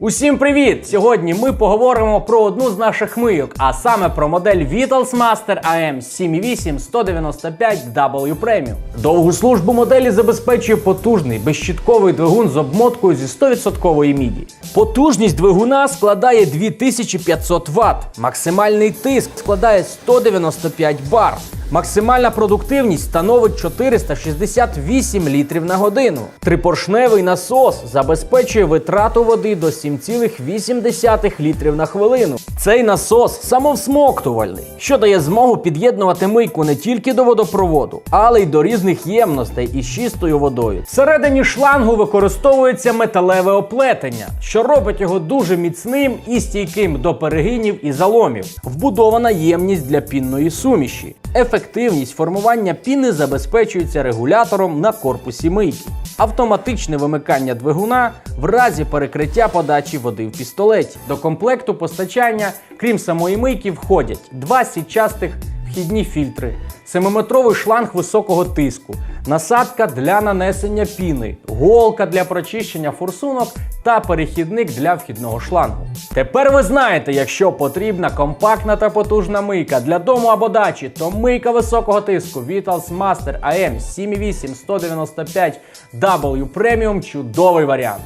Усім привіт! Сьогодні ми поговоримо про одну з наших мийок, а саме про модель Vitals Master AM 78 195 W Premium. Довгу службу моделі забезпечує потужний безщітковий двигун з обмоткою зі 100% міді. Потужність двигуна складає 2500 Вт, максимальний тиск складає 195 бар. Максимальна продуктивність становить 468 літрів на годину. Трипоршневий насос забезпечує витрату води до 7,8 літрів на хвилину. Цей насос самовсмоктувальний, що дає змогу під'єднувати мийку не тільки до водопроводу, але й до різних ємностей із чистою водою. Всередині шлангу використовується металеве оплетення, що робить його дуже міцним і стійким до перегинів і заломів. Вбудована ємність для пінної суміші. Ефективність формування піни забезпечується регулятором на корпусі мийки. Автоматичне вимикання двигуна в разі перекриття подачі води в пістолеті. До комплекту постачання, крім самої мийки, входять два сітчастих вхідні фільтри, 7-метровий шланг високого тиску, насадка для нанесення піни, голка для прочищення форсунок та перехідник для вхідного шлангу. Тепер ви знаєте, якщо потрібна компактна та потужна мийка для дому або дачі, то мийка високого тиску Vitals Master AM 78 195 W Premium чудовий варіант.